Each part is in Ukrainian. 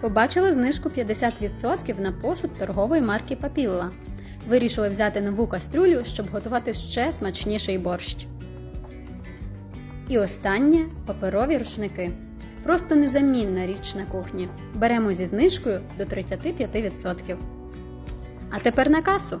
Побачили знижку 50% на посуд торгової марки Папілла. Вирішили взяти нову кастрюлю, щоб готувати ще смачніший борщ. І останнє паперові рушники. Просто незамінна річ на кухні. Беремо зі знижкою до 35%. А тепер на касу.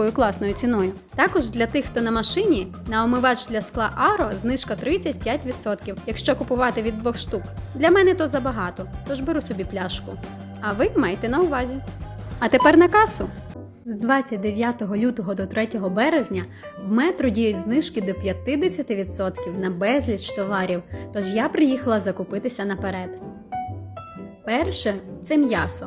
такою класною ціною. Також для тих, хто на машині, на омивач для скла Aro знижка 35%, якщо купувати від двох штук. Для мене то забагато, тож беру собі пляшку. А ви майте на увазі. А тепер на касу. З 29 лютого до 3 березня в метро діють знижки до 50% на безліч товарів, тож я приїхала закупитися наперед. Перше це м'ясо.